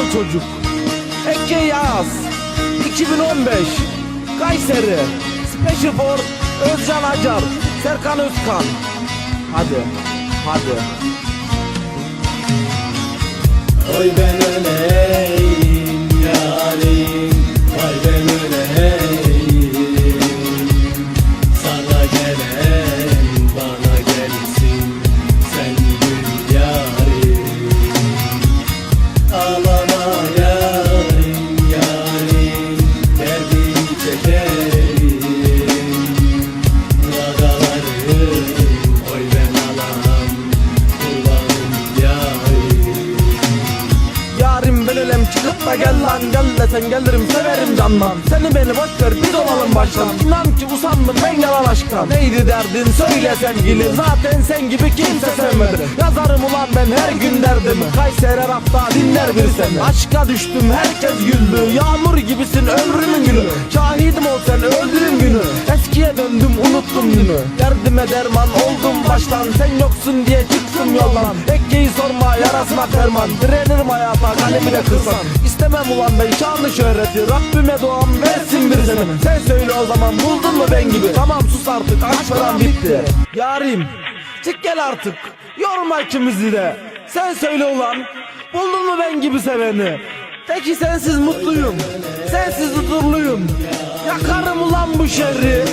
Ulan çocuk. Ekke Yaz. 2015 Kayseri. Special for Özcan Acar. Serkan Özkan. Hadi. Hadi. Oy ben öleyim Ölem çıkıp gel lan Gel desen gelirim severim candan. Seni beni boş ver biz olalım baştan. İnan ki usandım ben yalan aşktan. Neydi derdin? Söyle sevgili. Zaten sen gibi kimse sevmedi. Yazarım ulan ben her gün derdimi. Kayseri rafta dinler bir seni. Aşka düştüm herkes güldü. Yağmur gibisin ömrümün gülü. Şahidim unuttum günü. Derdime derman oldum baştan Sen yoksun diye çıktım yoldan. Ekkeyi sorma yarasına ferman Direnirim hayata kalemi de kırsan. İstemem ulan ben şanlı şöhreti Rabbime duam versin bir seni Sen söyle o zaman buldun mu ben gibi? Tamam sus artık aşk falan bitti. Yarim çık gel artık. Yorma ikimizi de. Sen söyle ulan Buldun mu ben gibi seveni? Peki sensiz mutluyum Sensiz huzurluyum. Yakarım ulan bu şerri